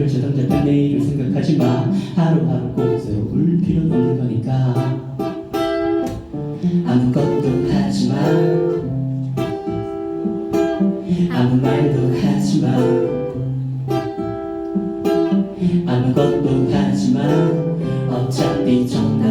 펼쳐 당장 내일을 생각하지 마 하루하루 꼭 새울 필요는 없는 거니까. 아무것도 하지 마. 아무 말도 하지 마. 아무것도 하지 마. 어차피 정답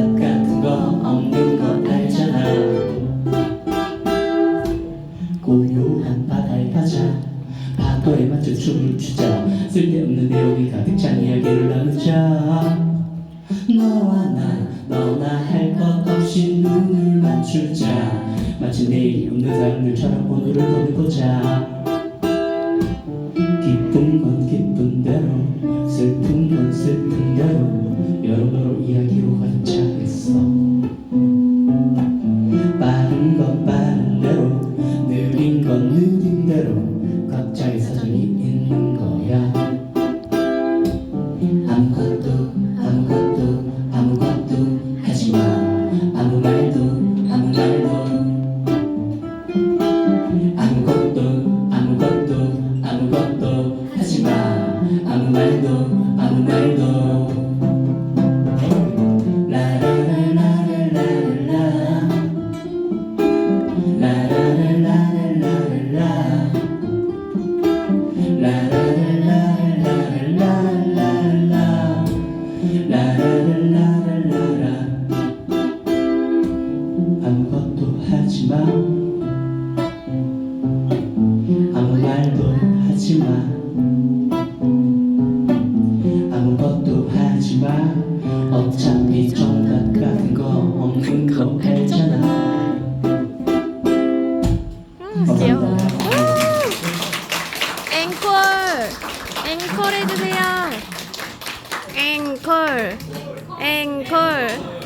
파도에 맞춰 춤을 추자. 쓸데없는 내용이 가득 찬 이야기를 나누자. 너와 나 너나 할 것 없이 눈을 맞추자. 마치 내일이 없는 사람들처럼 오늘을 보내보자. 기쁜 건 기쁜 대로 슬픈 건 슬픈 대로 여러모로 이야기로 있어. 빠른 건 빠른 대로 느린 건 느린 대로 각자의 사정이 있는 거야. 아무것도 아무것도 아무것도 하지 마. 아무 말도 아무 말도. 아무것도 아무것도 아무것도 하지 마. 아무 말도 아무 말도 마 아무 말도 하지 마 아무것도 하지 마 어차피 정답 같은 거 없는 거 알잖아 귀여워. 감사합니다. 앵콜! 앵콜 해주세요. 앵콜! 앵콜!